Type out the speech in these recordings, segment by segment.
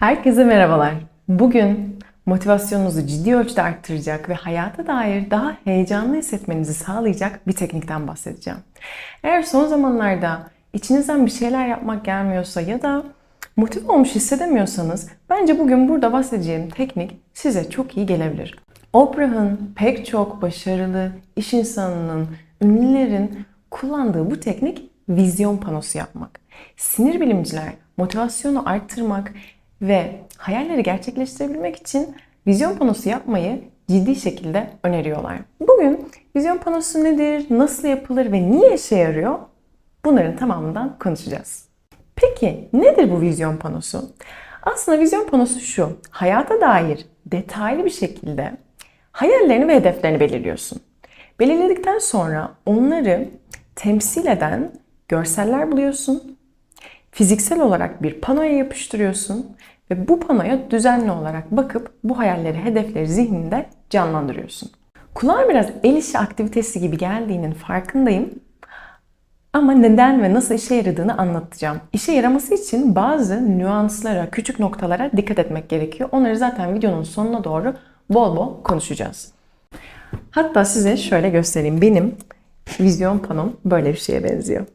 Herkese merhabalar. Bugün motivasyonunuzu ciddi ölçüde arttıracak ve hayata dair daha heyecanlı hissetmenizi sağlayacak bir teknikten bahsedeceğim. Eğer son zamanlarda içinizden bir şeyler yapmak gelmiyorsa ya da motive olmuş hissedemiyorsanız bence bugün burada bahsedeceğim teknik size çok iyi gelebilir. Oprah'ın pek çok başarılı iş insanının, ünlülerin kullandığı bu teknik vizyon panosu yapmak. Sinir bilimciler motivasyonu arttırmak ve hayalleri gerçekleştirebilmek için vizyon panosu yapmayı ciddi şekilde öneriyorlar. Bugün vizyon panosu nedir, nasıl yapılır ve niye işe yarıyor? Bunların tamamından konuşacağız. Peki nedir bu vizyon panosu? Aslında vizyon panosu şu. Hayata dair detaylı bir şekilde hayallerini ve hedeflerini belirliyorsun. Belirledikten sonra onları temsil eden görseller buluyorsun. Fiziksel olarak bir panoya yapıştırıyorsun ve bu panoya düzenli olarak bakıp bu hayalleri, hedefleri zihninde canlandırıyorsun. Kulağa biraz el işi aktivitesi gibi geldiğinin farkındayım. Ama neden ve nasıl işe yaradığını anlatacağım. İşe yaraması için bazı nüanslara, küçük noktalara dikkat etmek gerekiyor. Onları zaten videonun sonuna doğru bol bol konuşacağız. Hatta size şöyle göstereyim. Benim vizyon panom böyle bir şeye benziyor.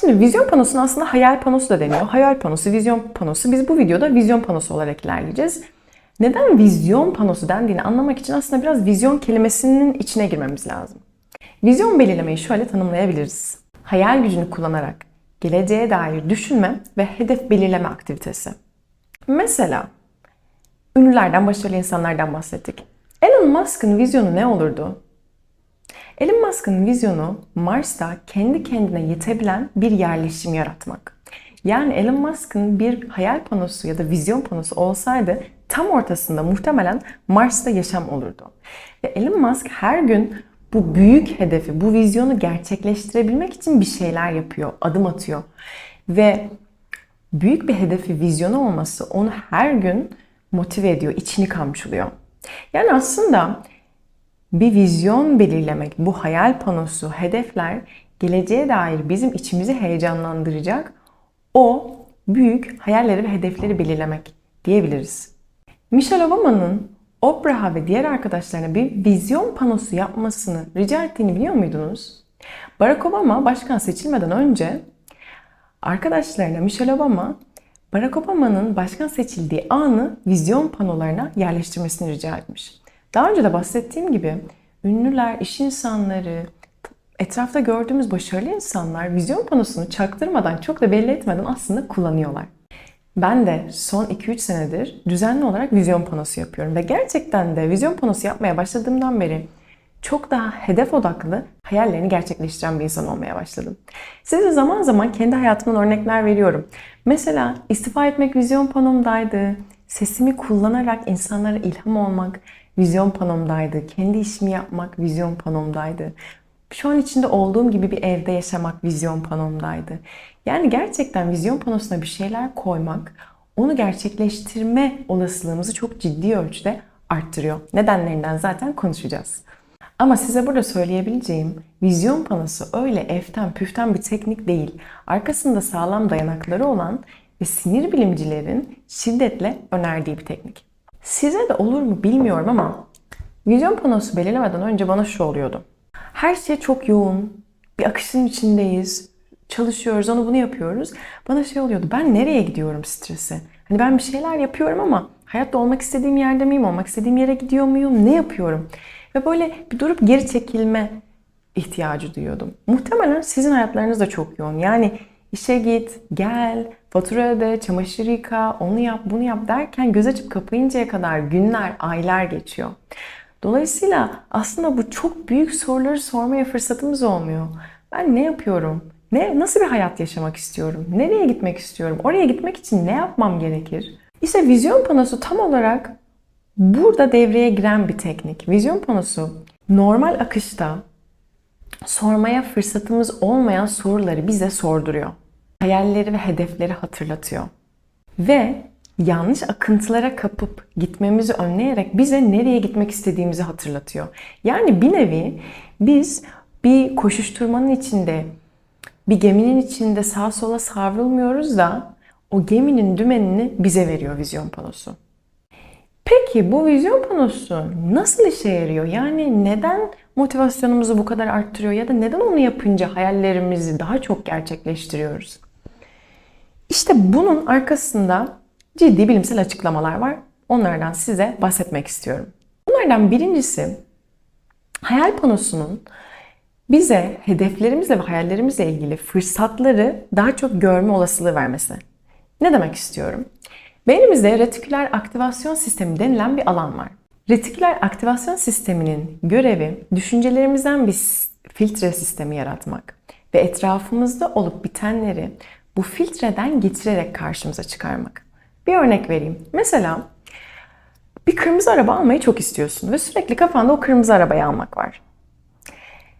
Şimdi vizyon panosuna aslında hayal panosu da deniyor. Hayal panosu, vizyon panosu. Biz bu videoda vizyon panosu olarak ilerleyeceğiz. Neden vizyon panosu dendiğini anlamak için aslında biraz vizyon kelimesinin içine girmemiz lazım. Vizyon belirlemeyi şöyle tanımlayabiliriz. Hayal gücünü kullanarak geleceğe dair düşünme ve hedef belirleme aktivitesi. Mesela ünlülerden, başarılı insanlardan bahsettik. Elon Musk'ın vizyonu ne olurdu? Elon Musk'ın vizyonu Mars'ta kendi kendine yetebilen bir yerleşim yaratmak. Yani Elon Musk'ın bir hayal panosu ya da vizyon panosu olsaydı tam ortasında muhtemelen Mars'ta yaşam olurdu. Ve Elon Musk her gün bu büyük hedefi, bu vizyonu gerçekleştirebilmek için bir şeyler yapıyor, adım atıyor. Ve büyük bir hedefi, vizyonu olması onu her gün motive ediyor, içini kamçılıyor. Yani aslında bir vizyon belirlemek, bu hayal panosu, hedefler geleceğe dair bizim içimizi heyecanlandıracak o büyük hayalleri ve hedefleri belirlemek diyebiliriz. Michelle Obama'nın Oprah'a ve diğer arkadaşlarına bir vizyon panosu yapmasını rica ettiğini biliyor muydunuz? Barack Obama başkan seçilmeden önce arkadaşlarına Michelle Obama Barack Obama'nın başkan seçildiği anı vizyon panolarına yerleştirmesini rica etmiş. Daha önce de bahsettiğim gibi ünlüler, iş insanları, etrafta gördüğümüz başarılı insanlar vizyon panosunu çaktırmadan, çok da belli etmeden aslında kullanıyorlar. Ben de son 2-3 senedir düzenli olarak vizyon panosu yapıyorum ve gerçekten de vizyon panosu yapmaya başladığımdan beri çok daha hedef odaklı hayallerini gerçekleştiren bir insan olmaya başladım. Size zaman zaman kendi hayatımdan örnekler veriyorum. Mesela istifa etmek vizyon panomdaydı. Sesimi kullanarak insanlara ilham olmak, vizyon panomdaydı. Kendi işimi yapmak vizyon panomdaydı. Şu an içinde olduğum gibi bir evde yaşamak vizyon panomdaydı. Yani gerçekten vizyon panosuna bir şeyler koymak, onu gerçekleştirme olasılığımızı çok ciddi ölçüde arttırıyor. Nedenlerinden zaten konuşacağız. Ama size burada söyleyebileceğim vizyon panosu öyle eften püften bir teknik değil. Arkasında sağlam dayanakları olan ve sinir bilimcilerin şiddetle önerdiği bir teknik. Size de olur mu bilmiyorum ama vizyon panosu belirlemeden önce bana şu oluyordu. Her şey çok yoğun, bir akışın içindeyiz, çalışıyoruz, onu bunu yapıyoruz. Bana şey oluyordu, ben nereye gidiyorum stresi? Hani ben bir şeyler yapıyorum ama hayatta olmak istediğim yerde miyim, olmak istediğim yere gidiyor muyum, ne yapıyorum? Ve böyle bir durup geri çekilme ihtiyacı duyuyordum. Muhtemelen sizin hayatlarınız da çok yoğun. Yani işe git, gel, fatura öde, çamaşır yıka, onu yap, bunu yap derken göz açıp kapayıncaya kadar günler, aylar geçiyor. Dolayısıyla aslında bu çok büyük soruları sormaya fırsatımız olmuyor. Ben ne yapıyorum? Ne, nasıl bir hayat yaşamak istiyorum? Nereye gitmek istiyorum? Oraya gitmek için ne yapmam gerekir? İşte vizyon panosu tam olarak burada devreye giren bir teknik. Vizyon panosu normal akışta sormaya fırsatımız olmayan soruları bize sorduruyor. Hayalleri ve hedefleri hatırlatıyor. Ve yanlış akıntılara kapıp gitmemizi önleyerek bize nereye gitmek istediğimizi hatırlatıyor. Yani bir nevi biz bir koşuşturmanın içinde bir geminin içinde sağa sola savrulmuyoruz da o geminin dümenini bize veriyor vizyon panosu. Peki bu vizyon panosu nasıl işe yarıyor? Yani neden motivasyonumuzu bu kadar arttırıyor ya da neden onu yapınca hayallerimizi daha çok gerçekleştiriyoruz? İşte bunun arkasında ciddi bilimsel açıklamalar var. Onlardan size bahsetmek istiyorum. Bunlardan birincisi hayal panosunun bize hedeflerimizle ve hayallerimizle ilgili fırsatları daha çok görme olasılığı vermesi. Ne demek istiyorum? Beynimizde retiküler aktivasyon sistemi denilen bir alan var. Retiküler aktivasyon sisteminin görevi düşüncelerimizden bir filtre sistemi yaratmak ve etrafımızda olup bitenleri bu filtreden getirerek karşımıza çıkarmak. Bir örnek vereyim. Mesela bir kırmızı araba almayı çok istiyorsun ve sürekli kafanda o kırmızı arabayı almak var.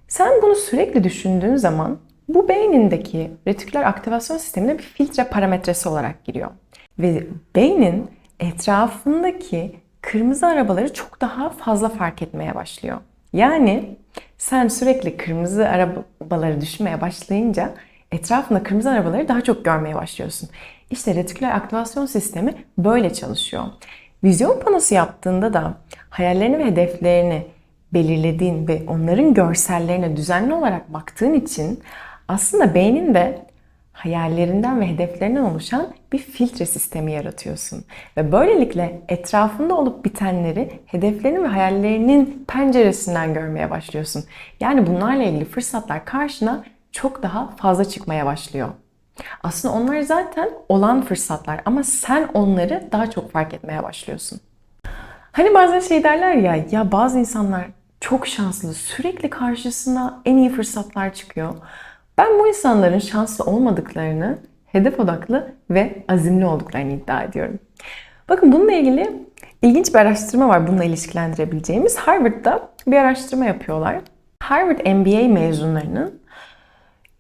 Sen bunu sürekli düşündüğün zaman bu beynindeki retiküler aktivasyon sistemine bir filtre parametresi olarak giriyor. Ve beynin etrafındaki kırmızı arabaları çok daha fazla fark etmeye başlıyor. Yani sen sürekli kırmızı arabaları düşünmeye başlayınca etrafında kırmızı arabaları daha çok görmeye başlıyorsun. İşte retiküler aktivasyon sistemi böyle çalışıyor. Vizyon panosu yaptığında da hayallerini ve hedeflerini belirlediğin ve onların görsellerine düzenli olarak baktığın için aslında beyninde hayallerinden ve hedeflerinden oluşan bir filtre sistemi yaratıyorsun. Ve böylelikle etrafında olup bitenleri hedeflerinin ve hayallerinin penceresinden görmeye başlıyorsun. Yani bunlarla ilgili fırsatlar karşına çok daha fazla çıkmaya başlıyor. Aslında onlar zaten olan fırsatlar ama sen onları daha çok fark etmeye başlıyorsun. Hani bazen şey derler ya, ya bazı insanlar çok şanslı, sürekli karşısına en iyi fırsatlar çıkıyor. Ben bu insanların şanslı olmadıklarını, hedef odaklı ve azimli olduklarını iddia ediyorum. Bakın bununla ilgili ilginç bir araştırma var bununla ilişkilendirebileceğimiz. Harvard'da bir araştırma yapıyorlar. Harvard MBA mezunlarının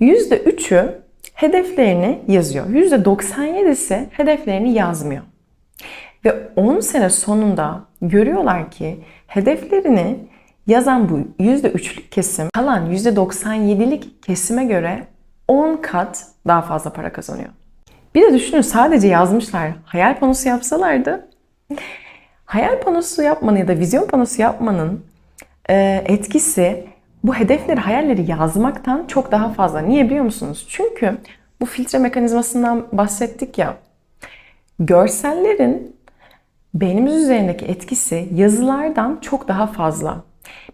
%3'ü hedeflerini yazıyor. %97'si hedeflerini yazmıyor. Ve 10 sene sonunda görüyorlar ki hedeflerini yazan bu %3'lük kesim kalan %97'lik kesime göre 10 kat daha fazla para kazanıyor. Bir de düşünün sadece yazmışlar. Hayal panosu yapsalardı hayal panosu yapmanın ya da vizyon panosu yapmanın etkisi bu hedefleri, hayalleri yazmaktan çok daha fazla. Niye biliyor musunuz? Çünkü bu filtre mekanizmasından bahsettik ya. Görsellerin beynimiz üzerindeki etkisi yazılardan çok daha fazla.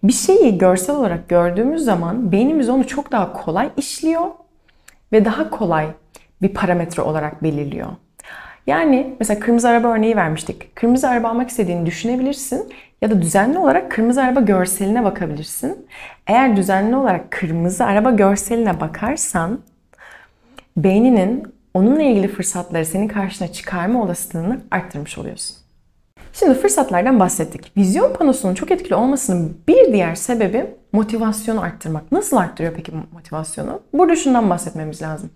Bir şeyi görsel olarak gördüğümüz zaman beynimiz onu çok daha kolay işliyor ve daha kolay bir parametre olarak belirliyor. Yani mesela kırmızı araba örneği vermiştik. Kırmızı araba almak istediğini düşünebilirsin ya da düzenli olarak kırmızı araba görseline bakabilirsin. Eğer düzenli olarak kırmızı araba görseline bakarsan beyninin onunla ilgili fırsatları senin karşına çıkarma olasılığını arttırmış oluyorsun. Şimdi fırsatlardan bahsettik. Vizyon panosunun çok etkili olmasının bir diğer sebebi motivasyonu arttırmak. Nasıl arttırıyor peki motivasyonu? Burada şundan bahsetmemiz lazım.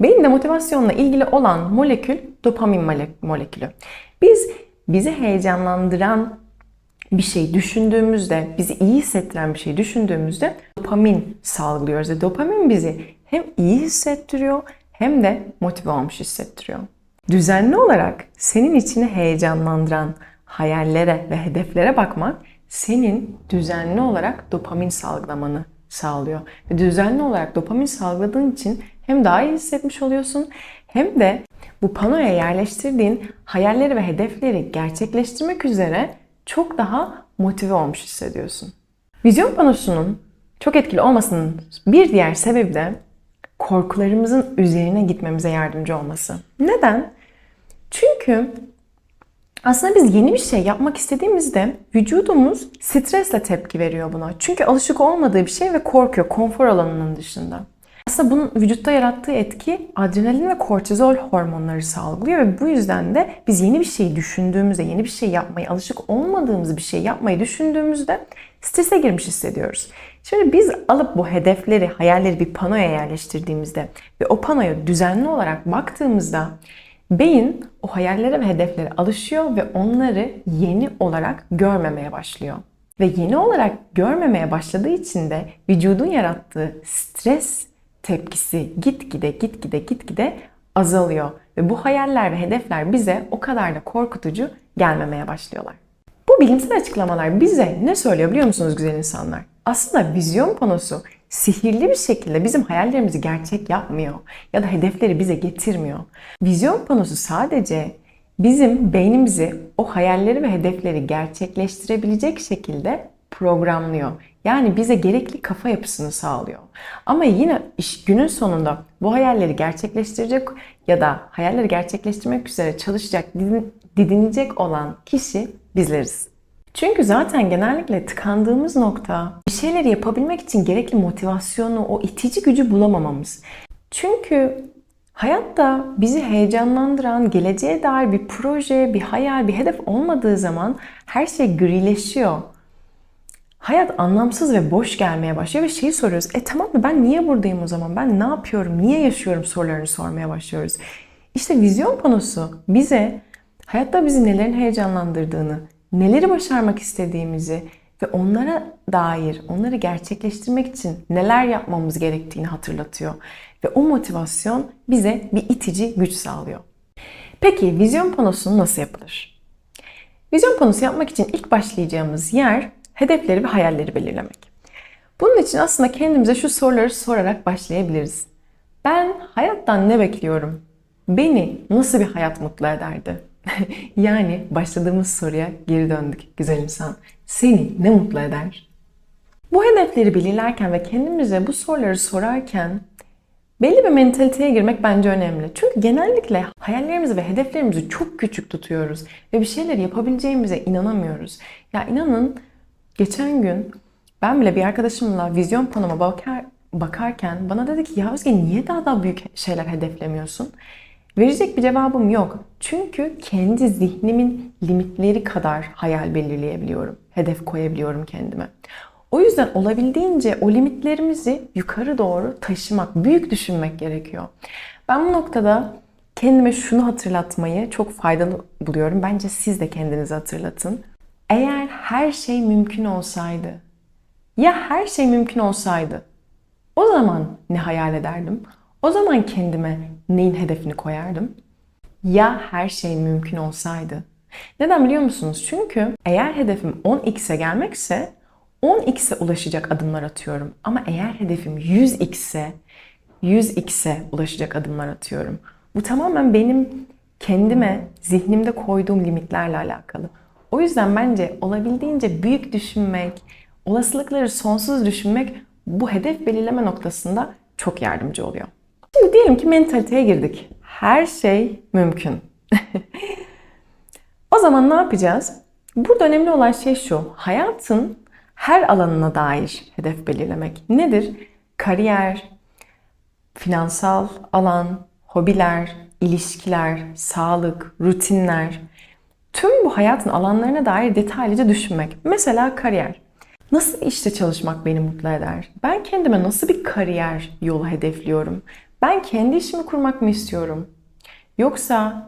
Beyinde motivasyonla ilgili olan molekül dopamin molekülü. Biz bizi heyecanlandıran bir şey düşündüğümüzde, bizi iyi hissettiren bir şey düşündüğümüzde dopamin salgılıyoruz. Ve dopamin bizi hem iyi hissettiriyor hem de motive olmuş hissettiriyor. Düzenli olarak senin içini heyecanlandıran hayallere ve hedeflere bakmak senin düzenli olarak dopamin salgılamanı sağlıyor. Ve düzenli olarak dopamin salgıladığın için hem daha iyi hissetmiş oluyorsun hem de bu panoya yerleştirdiğin hayalleri ve hedefleri gerçekleştirmek üzere çok daha motive olmuş hissediyorsun. Vizyon panosunun çok etkili olmasının bir diğer sebebi de korkularımızın üzerine gitmemize yardımcı olması. Neden? Çünkü aslında biz yeni bir şey yapmak istediğimizde vücudumuz stresle tepki veriyor buna. Çünkü alışık olmadığı bir şey ve korkuyor konfor alanının dışında. Aslında bunun vücutta yarattığı etki adrenalin ve kortizol hormonları salgılıyor ve bu yüzden de biz yeni bir şey düşündüğümüzde, yeni bir şey yapmayı alışık olmadığımız bir şey yapmayı düşündüğümüzde strese girmiş hissediyoruz. Şimdi biz alıp bu hedefleri, hayalleri bir panoya yerleştirdiğimizde ve o panoya düzenli olarak baktığımızda beyin o hayallere ve hedeflere alışıyor ve onları yeni olarak görmemeye başlıyor. Ve yeni olarak görmemeye başladığı için de vücudun yarattığı stres tepkisi gitgide gitgide gitgide azalıyor. Ve bu hayaller ve hedefler bize o kadar da korkutucu gelmemeye başlıyorlar. Bu bilimsel açıklamalar bize ne söylüyor biliyor musunuz güzel insanlar? Aslında vizyon panosu sihirli bir şekilde bizim hayallerimizi gerçek yapmıyor ya da hedefleri bize getirmiyor. Vizyon panosu sadece bizim beynimizi o hayalleri ve hedefleri gerçekleştirebilecek şekilde programlıyor. Yani bize gerekli kafa yapısını sağlıyor. Ama yine iş günün sonunda bu hayalleri gerçekleştirecek ya da hayalleri gerçekleştirmek üzere çalışacak, didinecek olan kişi bizleriz. Çünkü zaten genellikle tıkandığımız nokta bir şeyleri yapabilmek için gerekli motivasyonu, o itici gücü bulamamamız. Çünkü hayatta bizi heyecanlandıran, geleceğe dair bir proje, bir hayal, bir hedef olmadığı zaman her şey grileşiyor. Hayat anlamsız ve boş gelmeye başlıyor ve şeyi soruyoruz. E tamam mı ben niye buradayım o zaman? Ben ne yapıyorum? Niye yaşıyorum sorularını sormaya başlıyoruz. İşte vizyon panosu bize hayatta bizi nelerin heyecanlandırdığını, neleri başarmak istediğimizi ve onlara dair, onları gerçekleştirmek için neler yapmamız gerektiğini hatırlatıyor. Ve o motivasyon bize bir itici güç sağlıyor. Peki vizyon panosu nasıl yapılır? Vizyon panosu yapmak için ilk başlayacağımız yer hedefleri ve hayalleri belirlemek. Bunun için aslında kendimize şu soruları sorarak başlayabiliriz. Ben hayattan ne bekliyorum? Beni nasıl bir hayat mutlu ederdi? yani başladığımız soruya geri döndük güzel insan. Seni ne mutlu eder? Bu hedefleri belirlerken ve kendimize bu soruları sorarken belli bir mentaliteye girmek bence önemli. Çünkü genellikle hayallerimizi ve hedeflerimizi çok küçük tutuyoruz ve bir şeyler yapabileceğimize inanamıyoruz. Ya inanın geçen gün ben bile bir arkadaşımla vizyon panoma bakar, bakarken bana dedi ki ya Özge niye daha da büyük şeyler hedeflemiyorsun? Verecek bir cevabım yok. Çünkü kendi zihnimin limitleri kadar hayal belirleyebiliyorum. Hedef koyabiliyorum kendime. O yüzden olabildiğince o limitlerimizi yukarı doğru taşımak, büyük düşünmek gerekiyor. Ben bu noktada kendime şunu hatırlatmayı çok faydalı buluyorum. Bence siz de kendinizi hatırlatın. Eğer her şey mümkün olsaydı, ya her şey mümkün olsaydı, o zaman ne hayal ederdim? O zaman kendime neyin hedefini koyardım? Ya her şey mümkün olsaydı? Neden biliyor musunuz? Çünkü eğer hedefim 10x'e gelmekse 10x'e ulaşacak adımlar atıyorum. Ama eğer hedefim 100x'e 100x'e ulaşacak adımlar atıyorum. Bu tamamen benim kendime zihnimde koyduğum limitlerle alakalı. O yüzden bence olabildiğince büyük düşünmek, olasılıkları sonsuz düşünmek bu hedef belirleme noktasında çok yardımcı oluyor. Şimdi diyelim ki mentaliteye girdik. Her şey mümkün. o zaman ne yapacağız? Burada önemli olan şey şu. Hayatın her alanına dair hedef belirlemek. Nedir? Kariyer, finansal alan, hobiler, ilişkiler, sağlık, rutinler. Tüm bu hayatın alanlarına dair detaylıca düşünmek. Mesela kariyer. Nasıl bir işte çalışmak beni mutlu eder? Ben kendime nasıl bir kariyer yolu hedefliyorum? Ben kendi işimi kurmak mı istiyorum? Yoksa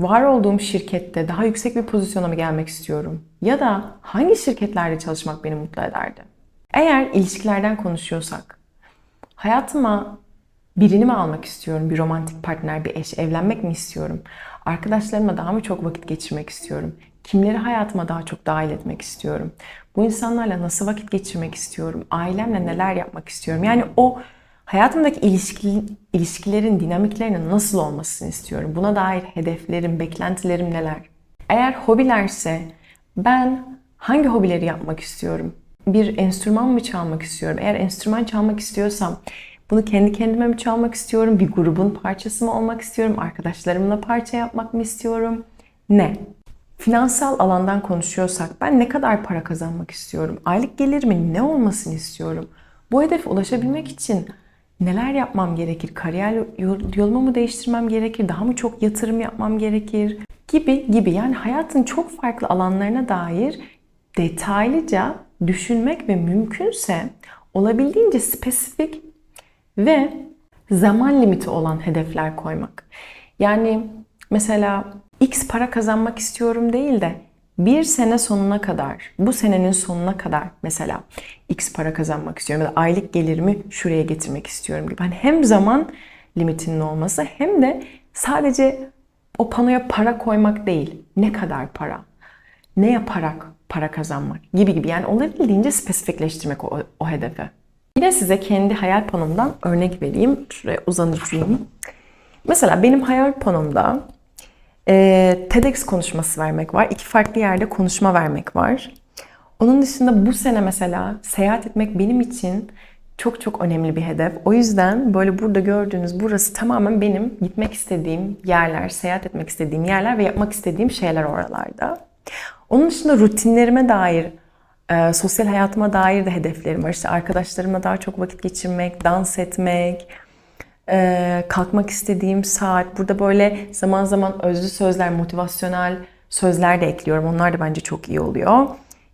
var olduğum şirkette daha yüksek bir pozisyona mı gelmek istiyorum? Ya da hangi şirketlerde çalışmak beni mutlu ederdi? Eğer ilişkilerden konuşuyorsak, hayatıma birini mi almak istiyorum? Bir romantik partner, bir eş, evlenmek mi istiyorum? Arkadaşlarımla daha mı çok vakit geçirmek istiyorum? Kimleri hayatıma daha çok dahil etmek istiyorum? Bu insanlarla nasıl vakit geçirmek istiyorum? Ailemle neler yapmak istiyorum? Yani o hayatımdaki ilişki, ilişkilerin dinamiklerinin nasıl olmasını istiyorum? Buna dair hedeflerim, beklentilerim neler? Eğer hobilerse ben hangi hobileri yapmak istiyorum? Bir enstrüman mı çalmak istiyorum? Eğer enstrüman çalmak istiyorsam bunu kendi kendime mi çalmak istiyorum? Bir grubun parçası mı olmak istiyorum? Arkadaşlarımla parça yapmak mı istiyorum? Ne? Finansal alandan konuşuyorsak ben ne kadar para kazanmak istiyorum? Aylık gelirimin ne olmasını istiyorum? Bu hedefe ulaşabilmek için neler yapmam gerekir? Kariyer yolumu mu değiştirmem gerekir? Daha mı çok yatırım yapmam gerekir? Gibi gibi yani hayatın çok farklı alanlarına dair detaylıca düşünmek ve mümkünse olabildiğince spesifik ve zaman limiti olan hedefler koymak. Yani mesela X para kazanmak istiyorum değil de bir sene sonuna kadar, bu senenin sonuna kadar mesela X para kazanmak istiyorum ya da aylık gelirimi şuraya getirmek istiyorum gibi. Hani hem zaman limitinin olması hem de sadece o panoya para koymak değil. Ne kadar para? Ne yaparak para kazanmak gibi gibi. Yani olabildiğince spesifikleştirmek o, o hedefi. Yine size kendi hayal panomdan örnek vereyim. Şuraya uzanırım. Mesela benim hayal panomda e, TEDx konuşması vermek var. İki farklı yerde konuşma vermek var. Onun dışında bu sene mesela seyahat etmek benim için çok çok önemli bir hedef. O yüzden böyle burada gördüğünüz burası tamamen benim gitmek istediğim yerler, seyahat etmek istediğim yerler ve yapmak istediğim şeyler oralarda. Onun dışında rutinlerime dair, e, sosyal hayatıma dair de hedeflerim var. İşte arkadaşlarımla daha çok vakit geçirmek, dans etmek, e, kalkmak istediğim saat. Burada böyle zaman zaman özlü sözler, motivasyonel sözler de ekliyorum. Onlar da bence çok iyi oluyor.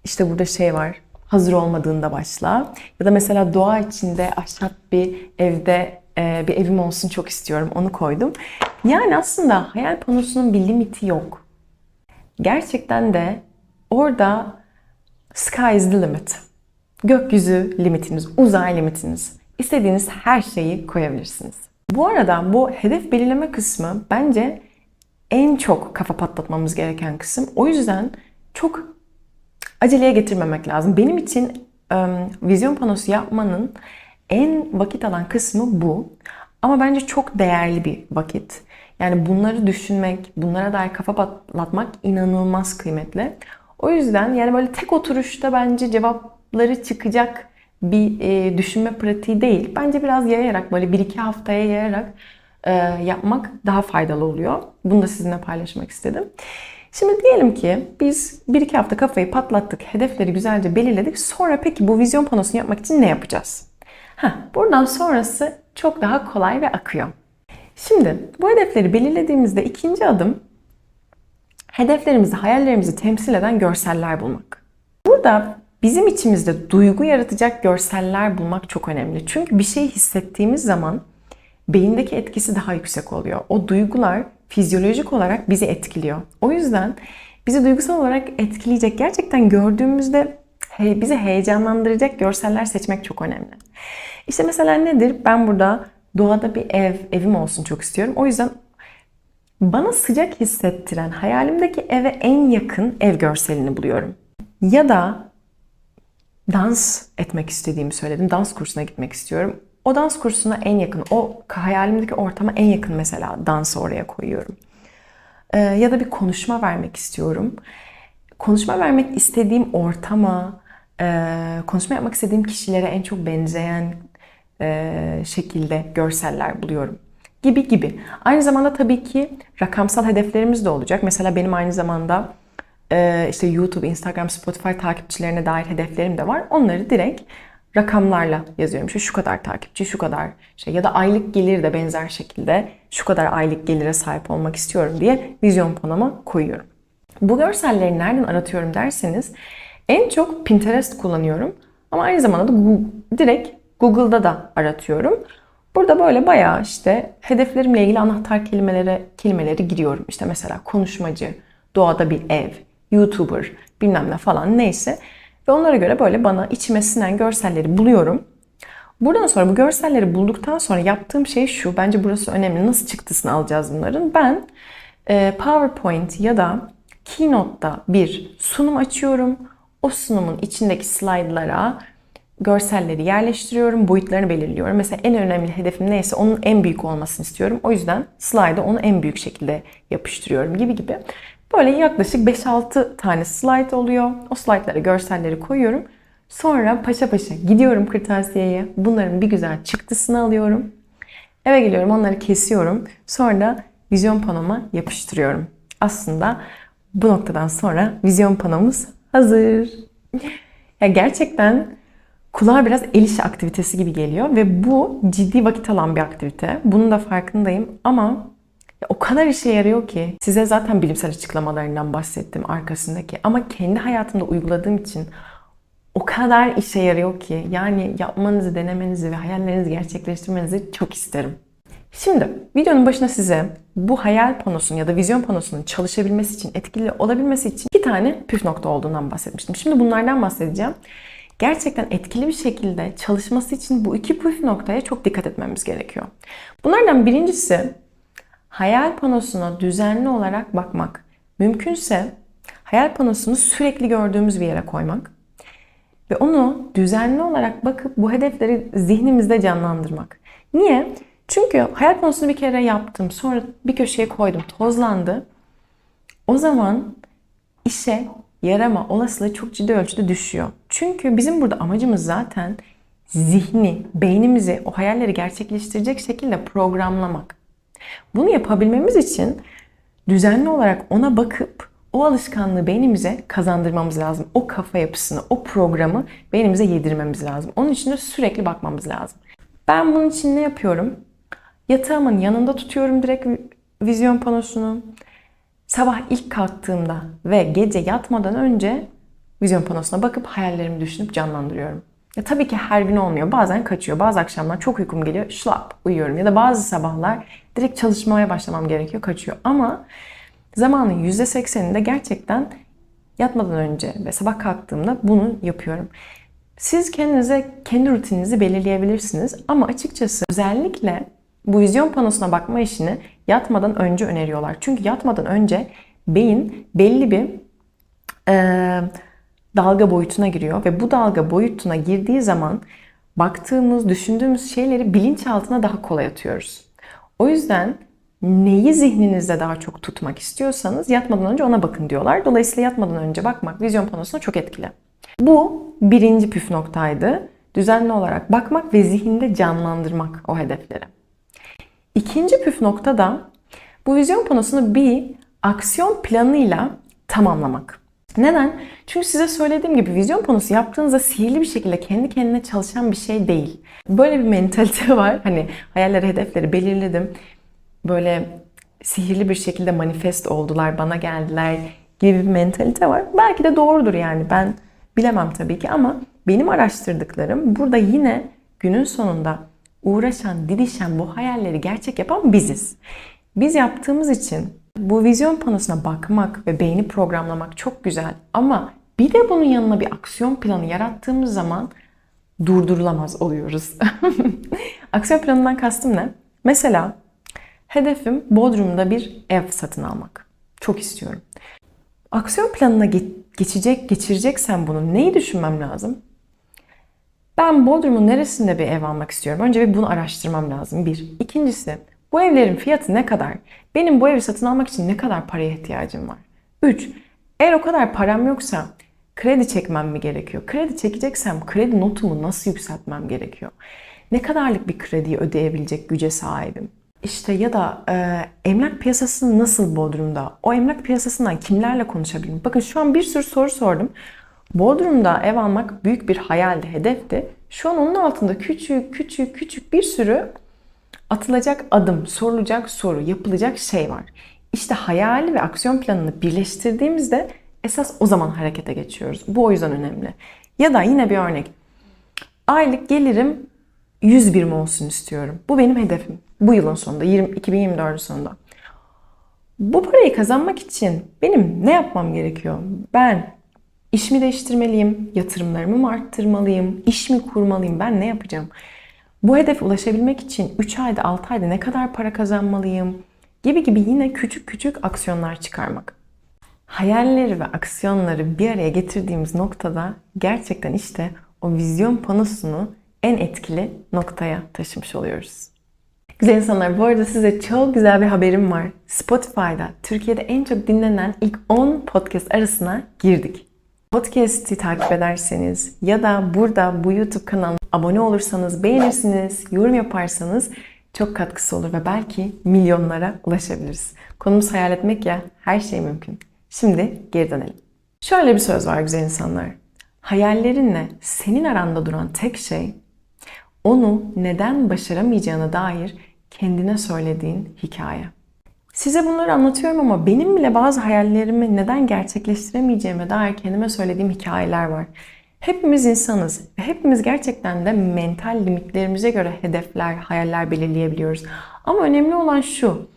İşte burada şey var. Hazır olmadığında başla. Ya da mesela doğa içinde ahşap bir evde e, bir evim olsun çok istiyorum. Onu koydum. Yani aslında hayal panosunun bir limiti yok. Gerçekten de orada sky is the limit. Gökyüzü limitiniz, uzay limitiniz. İstediğiniz her şeyi koyabilirsiniz. Bu arada bu hedef belirleme kısmı bence en çok kafa patlatmamız gereken kısım. O yüzden çok aceleye getirmemek lazım. Benim için ıı, vizyon panosu yapmanın en vakit alan kısmı bu. Ama bence çok değerli bir vakit. Yani bunları düşünmek, bunlara dair kafa patlatmak inanılmaz kıymetli. O yüzden yani böyle tek oturuşta bence cevapları çıkacak bir e, düşünme pratiği değil. Bence biraz yayarak böyle bir iki haftaya yayarak e, yapmak daha faydalı oluyor. Bunu da sizinle paylaşmak istedim. Şimdi diyelim ki biz bir iki hafta kafayı patlattık, hedefleri güzelce belirledik. Sonra peki bu vizyon panosunu yapmak için ne yapacağız? Heh, buradan sonrası çok daha kolay ve akıyor. Şimdi bu hedefleri belirlediğimizde ikinci adım hedeflerimizi, hayallerimizi temsil eden görseller bulmak. Burada bizim içimizde duygu yaratacak görseller bulmak çok önemli. Çünkü bir şey hissettiğimiz zaman beyindeki etkisi daha yüksek oluyor. O duygular fizyolojik olarak bizi etkiliyor. O yüzden bizi duygusal olarak etkileyecek, gerçekten gördüğümüzde bizi heyecanlandıracak görseller seçmek çok önemli. İşte mesela nedir? Ben burada doğada bir ev, evim olsun çok istiyorum. O yüzden bana sıcak hissettiren hayalimdeki eve en yakın ev görselini buluyorum. Ya da dans etmek istediğimi söyledim. Dans kursuna gitmek istiyorum. O dans kursuna en yakın, o hayalimdeki ortama en yakın mesela dansı oraya koyuyorum. Ee, ya da bir konuşma vermek istiyorum. Konuşma vermek istediğim ortama, e, konuşma yapmak istediğim kişilere en çok benzeyen e, şekilde görseller buluyorum. Gibi gibi. Aynı zamanda tabii ki rakamsal hedeflerimiz de olacak. Mesela benim aynı zamanda işte YouTube, Instagram, Spotify takipçilerine dair hedeflerim de var. Onları direkt rakamlarla yazıyorum. İşte şu kadar takipçi, şu kadar şey ya da aylık gelir de benzer şekilde şu kadar aylık gelire sahip olmak istiyorum diye vizyon panoma koyuyorum. Bu görselleri nereden aratıyorum derseniz en çok Pinterest kullanıyorum ama aynı zamanda da direkt Google'da da aratıyorum. Burada böyle bayağı işte hedeflerimle ilgili anahtar kelimelere kelimeleri giriyorum. İşte mesela konuşmacı, doğada bir ev, YouTuber, bilmem ne falan neyse. Ve onlara göre böyle bana içime sinen görselleri buluyorum. Buradan sonra bu görselleri bulduktan sonra yaptığım şey şu. Bence burası önemli. Nasıl çıktısını alacağız bunların. Ben e, PowerPoint ya da Keynote'da bir sunum açıyorum. O sunumun içindeki slaytlara görselleri yerleştiriyorum, boyutlarını belirliyorum. Mesela en önemli hedefim neyse onun en büyük olmasını istiyorum. O yüzden slayda onu en büyük şekilde yapıştırıyorum gibi gibi. Böyle yaklaşık 5-6 tane slide oluyor. O slaytlara görselleri koyuyorum. Sonra paşa paşa gidiyorum kırtasiyeye. Bunların bir güzel çıktısını alıyorum. Eve geliyorum onları kesiyorum. Sonra da vizyon panoma yapıştırıyorum. Aslında bu noktadan sonra vizyon panomuz hazır. Ya gerçekten kulağa biraz el işi aktivitesi gibi geliyor ve bu ciddi vakit alan bir aktivite. Bunun da farkındayım ama o kadar işe yarıyor ki size zaten bilimsel açıklamalarından bahsettim arkasındaki ama kendi hayatımda uyguladığım için o kadar işe yarıyor ki yani yapmanızı, denemenizi ve hayallerinizi gerçekleştirmenizi çok isterim. Şimdi videonun başına size bu hayal panosunun ya da vizyon panosunun çalışabilmesi için, etkili olabilmesi için iki tane püf nokta olduğundan bahsetmiştim. Şimdi bunlardan bahsedeceğim. Gerçekten etkili bir şekilde çalışması için bu iki püf noktaya çok dikkat etmemiz gerekiyor. Bunlardan birincisi hayal panosuna düzenli olarak bakmak. Mümkünse hayal panosunu sürekli gördüğümüz bir yere koymak ve onu düzenli olarak bakıp bu hedefleri zihnimizde canlandırmak. Niye? Çünkü hayal panosunu bir kere yaptım, sonra bir köşeye koydum, tozlandı. O zaman işe yarama olasılığı çok ciddi ölçüde düşüyor. Çünkü bizim burada amacımız zaten zihni, beynimizi o hayalleri gerçekleştirecek şekilde programlamak. Bunu yapabilmemiz için düzenli olarak ona bakıp o alışkanlığı beynimize kazandırmamız lazım. O kafa yapısını, o programı beynimize yedirmemiz lazım. Onun için de sürekli bakmamız lazım. Ben bunun için ne yapıyorum? Yatağımın yanında tutuyorum direkt vizyon panosunu. Sabah ilk kalktığımda ve gece yatmadan önce vizyon panosuna bakıp hayallerimi düşünüp canlandırıyorum. Ya tabii ki her gün olmuyor. Bazen kaçıyor. Bazı akşamlar çok uykum geliyor. Şlap uyuyorum. Ya da bazı sabahlar direkt çalışmaya başlamam gerekiyor. Kaçıyor. Ama zamanın %80'inde gerçekten yatmadan önce ve sabah kalktığımda bunu yapıyorum. Siz kendinize kendi rutininizi belirleyebilirsiniz. Ama açıkçası özellikle bu vizyon panosuna bakma işini yatmadan önce öneriyorlar. Çünkü yatmadan önce beyin belli bir e, dalga boyutuna giriyor ve bu dalga boyutuna girdiği zaman baktığımız, düşündüğümüz şeyleri bilinçaltına daha kolay atıyoruz. O yüzden neyi zihninizde daha çok tutmak istiyorsanız yatmadan önce ona bakın diyorlar. Dolayısıyla yatmadan önce bakmak vizyon panosuna çok etkili. Bu birinci püf noktaydı. Düzenli olarak bakmak ve zihinde canlandırmak o hedefleri. İkinci püf nokta da bu vizyon panosunu bir aksiyon planıyla tamamlamak. Neden? Çünkü size söylediğim gibi vizyon panosu yaptığınızda sihirli bir şekilde kendi kendine çalışan bir şey değil. Böyle bir mentalite var. Hani hayalleri, hedefleri belirledim. Böyle sihirli bir şekilde manifest oldular, bana geldiler gibi bir mentalite var. Belki de doğrudur yani ben bilemem tabii ki ama benim araştırdıklarım burada yine günün sonunda uğraşan, didişen, bu hayalleri gerçek yapan biziz. Biz yaptığımız için bu vizyon panosuna bakmak ve beyni programlamak çok güzel ama bir de bunun yanına bir aksiyon planı yarattığımız zaman durdurulamaz oluyoruz. aksiyon planından kastım ne? Mesela hedefim Bodrum'da bir ev satın almak. Çok istiyorum. Aksiyon planına geçecek, geçireceksen bunu neyi düşünmem lazım? Ben Bodrum'un neresinde bir ev almak istiyorum? Önce bir bunu araştırmam lazım. Bir. İkincisi, bu evlerin fiyatı ne kadar? Benim bu evi satın almak için ne kadar paraya ihtiyacım var? Üç. Eğer o kadar param yoksa kredi çekmem mi gerekiyor? Kredi çekeceksem kredi notumu nasıl yükseltmem gerekiyor? Ne kadarlık bir krediyi ödeyebilecek güce sahibim? İşte ya da e, emlak piyasası nasıl Bodrum'da? O emlak piyasasından kimlerle konuşabilirim? Bakın şu an bir sürü soru sordum. Bodrum'da ev almak büyük bir hayaldi, hedefti. Şu an onun altında küçük küçük küçük bir sürü atılacak adım, sorulacak soru, yapılacak şey var. İşte hayali ve aksiyon planını birleştirdiğimizde esas o zaman harekete geçiyoruz. Bu o yüzden önemli. Ya da yine bir örnek. Aylık gelirim 100 birim olsun istiyorum. Bu benim hedefim. Bu yılın sonunda, 20, 2024 sonunda. Bu parayı kazanmak için benim ne yapmam gerekiyor? Ben İş mi değiştirmeliyim? Yatırımlarımı mı arttırmalıyım? İş mi kurmalıyım? Ben ne yapacağım? Bu hedefe ulaşabilmek için 3 ayda 6 ayda ne kadar para kazanmalıyım? Gibi gibi yine küçük küçük aksiyonlar çıkarmak. Hayalleri ve aksiyonları bir araya getirdiğimiz noktada gerçekten işte o vizyon panosunu en etkili noktaya taşımış oluyoruz. Güzel insanlar bu arada size çok güzel bir haberim var. Spotify'da Türkiye'de en çok dinlenen ilk 10 podcast arasına girdik. Podcast'i takip ederseniz ya da burada bu YouTube kanalına abone olursanız, beğenirsiniz, yorum yaparsanız çok katkısı olur ve belki milyonlara ulaşabiliriz. Konumuz hayal etmek ya her şey mümkün. Şimdi geri dönelim. Şöyle bir söz var güzel insanlar. Hayallerinle senin aranda duran tek şey onu neden başaramayacağına dair kendine söylediğin hikaye. Size bunları anlatıyorum ama benim bile bazı hayallerimi neden gerçekleştiremeyeceğime dair kendime söylediğim hikayeler var. Hepimiz insanız ve hepimiz gerçekten de mental limitlerimize göre hedefler, hayaller belirleyebiliyoruz. Ama önemli olan şu.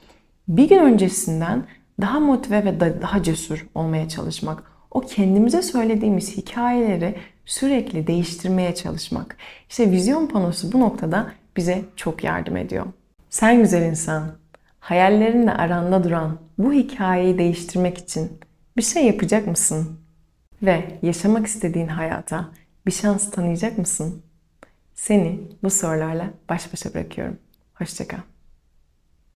Bir gün öncesinden daha motive ve da- daha cesur olmaya çalışmak. O kendimize söylediğimiz hikayeleri sürekli değiştirmeye çalışmak. İşte vizyon panosu bu noktada bize çok yardım ediyor. Sen güzel insan, hayallerinle aranda duran bu hikayeyi değiştirmek için bir şey yapacak mısın? Ve yaşamak istediğin hayata bir şans tanıyacak mısın? Seni bu sorularla baş başa bırakıyorum. Hoşçakal.